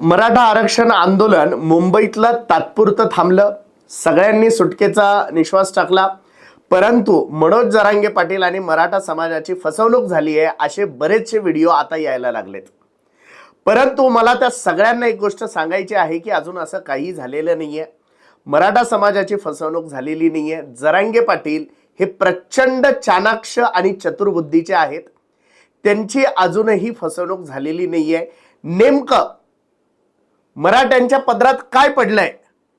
मराठा आरक्षण आंदोलन मुंबईतलं तात्पुरतं थांबलं. सगळ्यांनी सुटकेचा निश्वास टाकला. परंतु मनोज जरांगे पाटील आणि मराठा समाजाची फसवणूक झाली आहे असे बरेचसे व्हिडिओ आता यायला लागलेत. परंतु मला त्या सगळ्यांना एक गोष्ट सांगायची आहे की अजून असं काही झालेलं नाही आहे मराठा समाजाची फसवणूक झालेली नाही आहे जरांगे पाटील हे प्रचंड चाणाक्ष आणि चतुर्बुद्धीचे आहेत. त्यांची अजूनही फसवणूक झालेली नाही आहे नेमकं मराठ्यांच्या पदरात काय पडलंय?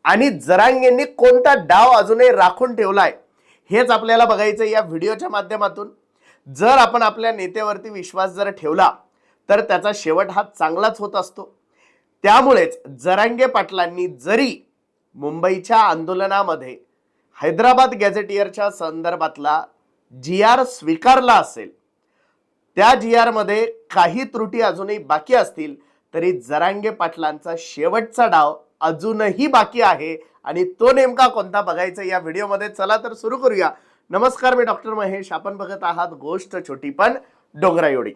आणि जरांगेंनी कोणता डाव अजूनही राखून ठेवलाय? हेच आपल्याला बघायचं या व्हिडिओच्या माध्यमातून. जर आपण आपल्या नेत्यावरती विश्वास जर ठेवला तर त्याचा शेवट हा चांगलाच होत असतो. त्यामुळेच जरांगे पाटलांनी जरी मुंबईच्या आंदोलनामध्ये हैदराबाद गॅझेटियरच्या संदर्भातला जी आर स्वीकारला असेल त्या जी आरमध्ये काही त्रुटी अजूनही बाकी असतील तरी जरांगे पाटलांचा शेवटचा डाव अजूनही बाकी आहे आणि तो नेमका कोणता बघायचा या व्हिडिओमध्ये चला तर सुरू करूया. नमस्कार मी डॉक्टर महेश. आपण बघत आहात गोष्ट छोटी पण डोंगरा एवढी.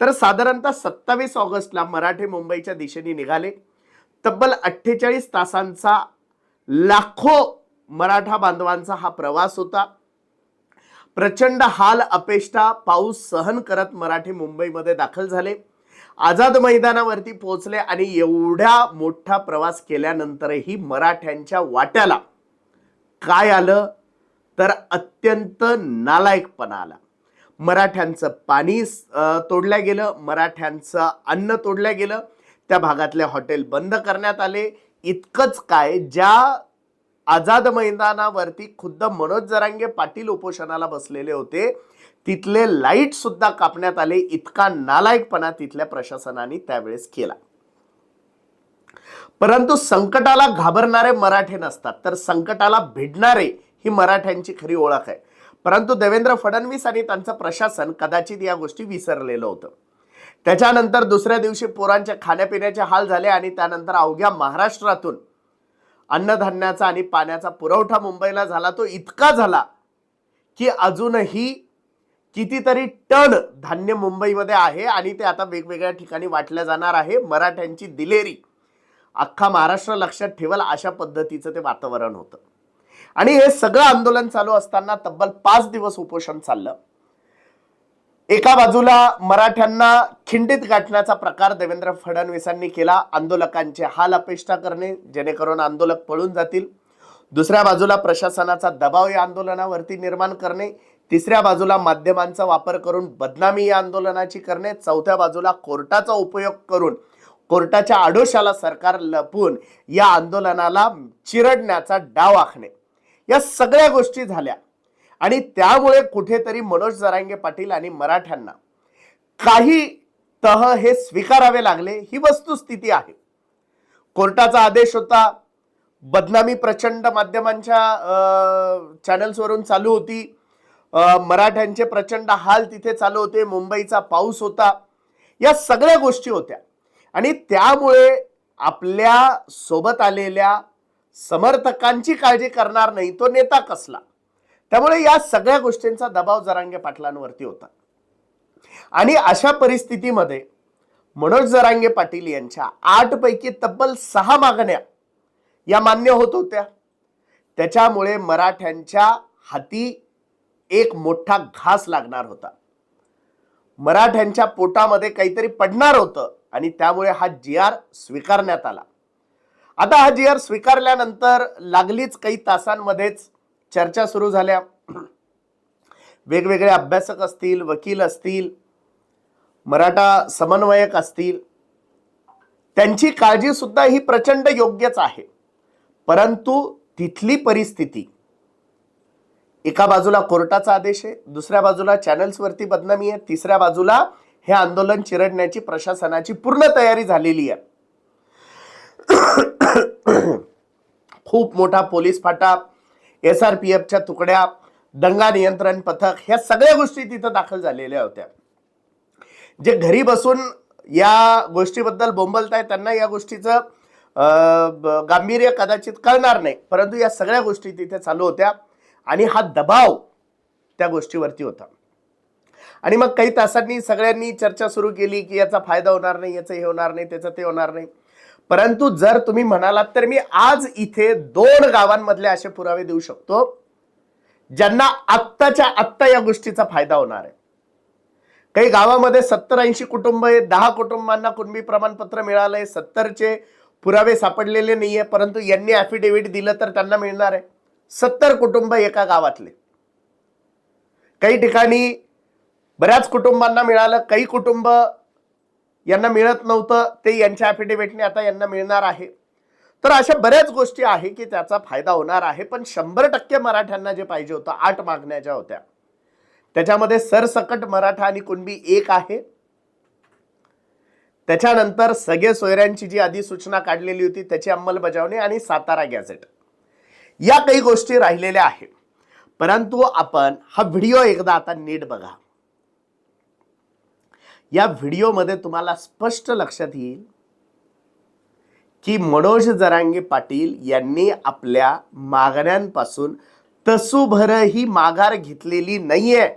तर साधारणतः सत्तावीस ऑगस्टला मराठे मुंबईच्या दिशेने निघाले. तब्बल अठ्ठेचाळीस तासांचा लाखो मराठा बांधवांचा हा प्रवास होता. प्रचंड हाल अपेष्टा पाऊस सहन करत मराठी मुंबईमध्ये दाखल झाले. आझाद मैदानावरती पोहोचले आणि एवढ्या मोठा प्रवास केल्यानंतरही मराठ्यांच्या वाट्याला काय आलं? तर अत्यंत नालायकपणा आला. मराठ्यांचं पाणी तोडल्या तोडलं गेलं मराठ्यांचं अन्न तोडलं गेलं त्या भागातले हॉटेल बंद करण्यात आले. इतकंच काय ज्या आझाद मैदानावरती खुद्द मनोज जरांगे पाटील उपोषणाला बसलेले होते तिथले लाइट सुद्धा कापण्यात आले इतका नालायकपणा तिथल्या प्रशासनाने त्यावेळेस केला. परंतु संकटाला घाबरणारे मराठे नसतात तर संकटाला भिडणारे ही मराठ्यांची खरी ओळख आहे. परंतु देवेंद्र फडणवीस आणि त्यांचं प्रशासन कदाचित या गोष्टी विसरलेलं होतं. त्याच्यानंतर दुसऱ्या दिवशी पोरांच्या खाण्यापिण्याचे हाल झाले आणि त्यानंतर अवघ्या महाराष्ट्रातून अन्नधान्याचा आणि पाण्याचा पुरवठा मुंबईला झाला. तो इतका झाला की अजूनही कितीतरी टन धान्य मुंबईमध्ये आहे आणि ते आता वेगवेगळ्या ठिकाणी वाटलं जाणार आहे. मराठ्यांची दिलेरी अख्खा महाराष्ट्र लक्षात ठेवल अशा पद्धतीचं ते वातावरण होतं. आणि हे सगळं आंदोलन चालू असताना तब्बल पाच दिवस उपोषण चाललं. एका बाजूला मराठ्यांना खिंडीत गाठण्याचा प्रकार देवेंद्र फडणवीसांनी केला. आंदोलकांचे हाल अपेष्टा करणे जेणेकरून आंदोलक पळून जातील. दुसऱ्या बाजूला प्रशासनाचा दबाव या आंदोलनावरती निर्माण करणे. तिसऱ्या बाजूला माध्यमांचा वापर करून बदनामी या आंदोलनाची करणे चौथ्या बाजूला कोर्टाचा उपयोग करून कोर्टाच्या आडोशाला सरकार लपून या आंदोलनाला चिरडण्याचा डाव आखणे. या सगळ्या गोष्टी झाल्या आणि त्यामुळे कुठेतरी मनोज जरांगे पाटील आणि मराठ्यांना काही तह हे स्वीकारावे लागले ही वस्तुस्थिती आहे. कोर्टाचा आदेश होता बदनामी प्रचंड माध्यमांच्या चॅनल्सवरून चालू होती. मराठ्यांचे प्रचंड हाल तिथे चालू होते मुंबईचा पाऊस होता या सगळ्या गोष्टी होत्या. आणि त्यामुळे आपल्यासोबत आलेल्या समर्थकांची काळजी करणार नाही तो नेता कसला? त्यामुळे या सगळ्या गोष्टींचा दबाव जरांगे पाटलांवरती होता. आणि अशा परिस्थितीमध्ये मनोज जरांगे पाटील यांच्या आठपैकी तब्बल सहा मागण्या या मान्य होत होत्या. त्याच्यामुळे मराठ्यांच्या हाती एक मोठा घास लागणार होता. मराठ्यांच्या पोटामध्ये काहीतरी पडणार होतं आणि त्यामुळे हा जी आर स्वीकारण्यात आला. आता हा जी आर स्वीकारल्यानंतर लागलीच काही तासांमध्येच चर्चा सुरू झाल्या. वेगवेगळे अभ्यासक असतील वकील असतील मराठा समन्वयक असतील. त्यांची काळजी सुद्धा ही प्रचंड योग्यच आहे. परंतु तिथली परिस्थिती एका बाजूला कोर्टाचा आदेश आहे दुसऱ्या बाजूला चॅनल्सवरती बदनामी आहे तिसऱ्या बाजूला हे आंदोलन चिरडण्याची प्रशासनाची पूर्ण तयारी झालेली आहे. खूप मोठा पोलीस फाटा एस आर पी एफच्या तुकड्या दंगा नियंत्रण पथक ह्या सगळ्या गोष्टी तिथं दाखल झालेल्या होत्या. जे घरी बसून या गोष्टीबद्दल बोंबलत आहे त्यांना या गोष्टीचं गांभीर्य कदाचित कळणार नाही परंतु या सगळ्या गोष्टी तिथे चालू होत्या. आणि हा दबाव त्या गोष्टीवरती होता. आणि मग काही तासांनी सगळ्यांनी चर्चा सुरू केली की याचा फायदा होणार नाही याचं हे होणार नाही त्याचं ते होणार नाही. परंतु जर तुम्ही म्हणालात तर मी आज इथे दोन गावांमधले असे पुरावे देऊ शकतो ज्यांना आत्ताच्या आत्ता या गोष्टीचा फायदा होणार आहे. काही गावामध्ये सत्तर ऐंशी कुटुंब आहे दहा कुटुंबांना कुणबी प्रमाणपत्र मिळालंय सत्तरचे पुरावे सापडलेले नाहीये परंतु यांनी ॲफिडेव्हिट दिलं तर त्यांना मिळणार आहे. सत्तर कुटुंब एका गावातले. काही ठिकाणी बऱ्याच कुटुंबांना मिळालं काही कुटुंब यांना मिळत नव्हतं ते यांच्या ॲफिडेव्हिटने आता यांना मिळणार आहे. तर अशा बऱ्याच गोष्टी आहे की त्याचा फायदा होणार आहे पण शंभर टक्के मराठ्यांना जे पाहिजे होतं आठ मागण्या ज्या होत्या. त्याच्यामध्ये सरसकट मराठा आणि कुणबी एक आहे. त्याच्यानंतर सगळे सोयऱ्यांची जी अधिसूचना काढलेली होती त्याची अंमलबजावणी आणि सातारा गॅझेट. या काही गोष्टी राहिलेल्या आहेत. परंतु आपण हा व्हिडिओ एकदा आता नीट बघा. या व्हिडिओमध्ये तुम्हाला स्पष्ट लक्षात येईल की मनोज जरांगे पाटील यांनी आपल्या मागण्यांपासून तसूभरही माघार घेतलेली नाहीये.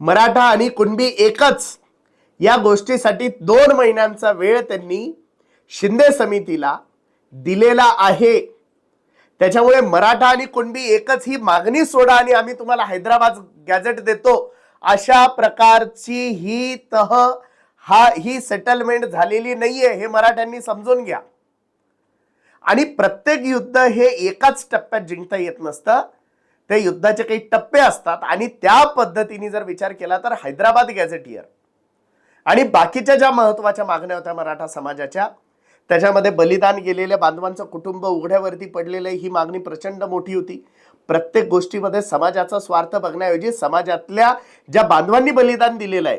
मराठा आणि कुणबी एकच या गोष्टीसाठी दोन महिन्यांचा वेळ त्यांनी शिंदे समितीला दिलेला आहे. त्याच्यामुळे मराठा आणि कुणबी एकच ही मागणी सोडा आणि आम्ही तुम्हाला हैदराबाद गॅझेट देतो. अशा प्रकारची ही तह हा ही सेटलमेंट झालेली नाहीये हे मराठ्यांनी समजून घ्या. आणि प्रत्येक युद्ध हे एकाच टप्प्यात जिंकता येत नसतं. ते युद्धाचे काही टप्पे असतात आणि त्या पद्धतीने जर विचार केला तर हैदराबाद गॅझेटियर आणि बाकीच्या ज्या महत्त्वाच्या मागण्या होत्या मराठा समाजाच्या त्याच्यामध्ये बलिदान गेलेल्या बांधवांचं कुटुंब उघड्यावरती पडलेलं आहे, ही मागणी प्रचंड मोठी होती. प्रत्येक गोष्टीमध्ये समाजाचा स्वार्थ बघण्याऐवजी समाजातल्या ज्या बांधवांनी बलिदान दिलेलं आहे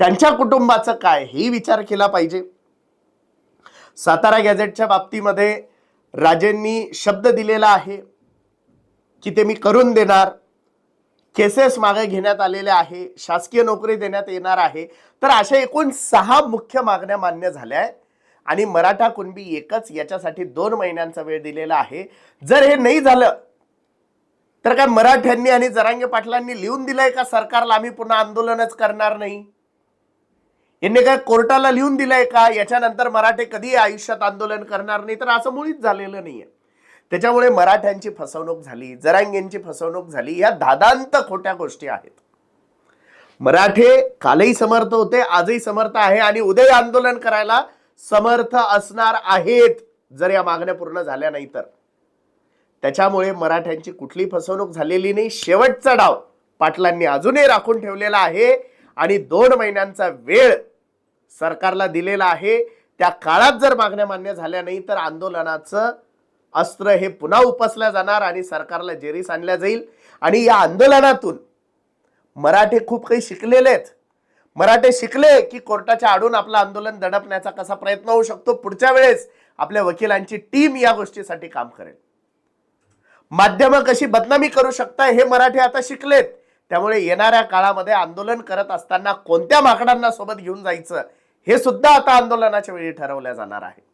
त्यांच्या कुटुंबाचं काय हे विचार केला पाहिजे. सातारा गॅझेटच्या बाबतीमध्ये राजेंनी शब्द दिलेला आहे की ते मी करून देणार. केसेस मागे घेण्यात आलेल्या आहे शासकीय नोकरी देण्यात येणार आहे. तर अशा एकूण सहा मुख्य मागण्या मान्य झाल्या आहेत. आणि मराठा कुणबी एकच याच्यासाठी दोन महिन्यांचा वेळ दिलेला आहे. जर हे नाही झालं तर काय मराठ्यांनी आणि जरांगे पाटलांनी लिहून दिलंय का सरकारला आम्ही पुन्हा आंदोलनच करणार नाही? यांनी काय कोर्टाला लिहून दिलंय का? याच्यानंतर मराठे कधी आयुष्यात आंदोलन करणार नाही. तर असं मुळीच झालेलं नाहीये. त्याच्यामुळे मराठ्यांची फसवणूक झाली जरांगेंची फसवणूक झाली या दादांत खोट्या गोष्टी आहेत. मराठे कालही समर्थ होते आजही समर्थ आहे आणि उद्या आंदोलन करायला समर्थ असणार आहेत जर या मागण्या पूर्ण झाल्या नाही तर. त्याच्यामुळे मराठ्यांची कुठली फसवणूक झालेली नाही शेवटचा डाव पाटलांनी अजूनही राखून ठेवलेला आहे आणि दोन महिन्यांचा वेळ सरकारला दिलेला आहे. त्या काळात जर मागण्या मान्य झाल्या नाही तर आंदोलनाचं अस्त्र हे पुन्हा उपसल्या जाणार आणि सरकारला जेरीस आणल्या जाईल. आणि या आंदोलनातून मराठे खूप काही शिकलेले आहेत. मराठे शिकले की कोर्टाच्या आडून आपलं आंदोलन दडपण्याचा कसा प्रयत्न होऊ शकतो? पुढच्या वेळेस आपल्या वकिलांची टीम या गोष्टीसाठी काम करेल. माध्यमं कशी बदनामी करू शकताय हे मराठी आता शिकलेत. त्यामुळे येणाऱ्या काळामध्ये आंदोलन करत असताना कोणत्या माकडांना सोबत घेऊन जायचं हे सुद्धा आता आंदोलनाच्या वेळी ठरवल्या जाणार आहे.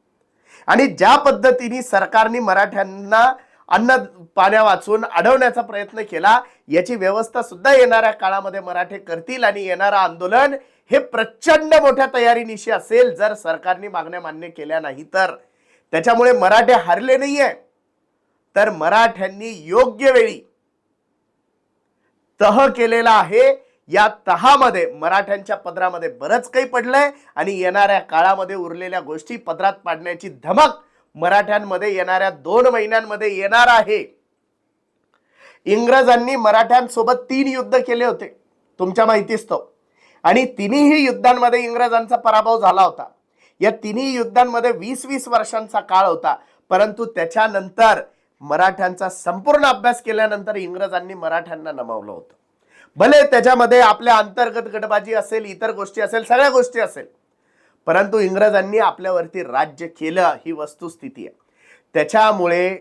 आणि ज्या पद्धतीने सरकारने मराठ्यांना अन्न पाण्या वाचून अडवण्याचा प्रयत्न केला याची व्यवस्था सुद्धा येणाऱ्या काळामध्ये मराठे करतील आणि येणारं आंदोलन हे प्रचंड मोठ्या तयारीनिशी असेल जर सरकारने मागण्या मान्य केल्या नाही तर. त्याच्यामुळे मराठे हारले नाहीये. तर मराठ्यांनी योग्य वेळी तह केलेला आहे. या तहामध्ये मराठ्यांच्या पदरामध्ये बरंच काही पडलंय आणि येणाऱ्या काळामध्ये उरलेल्या गोष्टी पदरात पाडण्याची धमक मराठ्यांमध्ये येणाऱ्या दोन महिन्यांमध्ये येणार आहे. इंग्रजांनी मराठ्यांसोबत तीन युद्ध केले होते. तुमच्या माहितीच तो. आणि तिन्ही युद्धांमध्ये इंग्रजांचा पराभव झाला होता. या तिन्ही युद्धांमध्ये वीस वीस वर्षांचा काळ होता. परंतु त्याच्यानंतर मराठ्यांचा संपूर्ण अभ्यास केल्यानंतर इंग्रजांनी मराठ्यांना नमवलं होतं. भले त्याच्यामध्ये आपल्या अंतर्गत गटबाजी असेल इतर गोष्टी असेल सगळ्या गोष्टी असेल. परंतु इंग्रजांनी आपल्यावरती राज्य केलं ही वस्तुस्थिती आहे. त्याच्यामुळे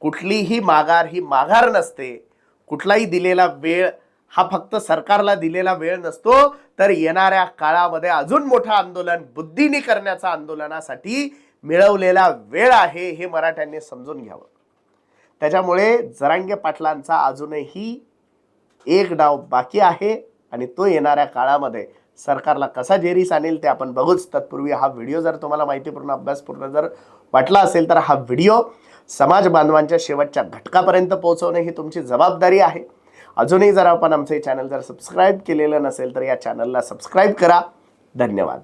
कुठलीही माघार ही माघार नसते. कुठलाही दिलेला वेळ हा फक्त सरकारला दिलेला वेळ नसतो. तर येणाऱ्या काळामध्ये अजून मोठं आंदोलन बुद्धीनी करण्याचा आंदोलनासाठी मिळवलेला वेळ आहे हे मराठ्यांनी समजून घ्यावं. त्याच्यामुळे जरांगे पाटलांचा अजूनही एक डाव बाकी आहे आणि तो येणाऱ्या काळामध्ये सरकारला कसा जेरीस आणेल ते आपण बघूच. तत्पूर्वी हा व्हिडिओ जर तुम्हाला माहितीपूर्ण अभ्यासपूर्ण जर वाटला असेल तर हा व्हिडिओ समाज बांधवांच्या शेवटच्या घटकापर्यंत पोहोचवणे ही तुमची जबाबदारी आहे. अजूनही जर आपण आमचे चॅनल जर सबस्क्राईब केलेलं नसेल तर या चॅनलला सबस्क्राईब करा. धन्यवाद.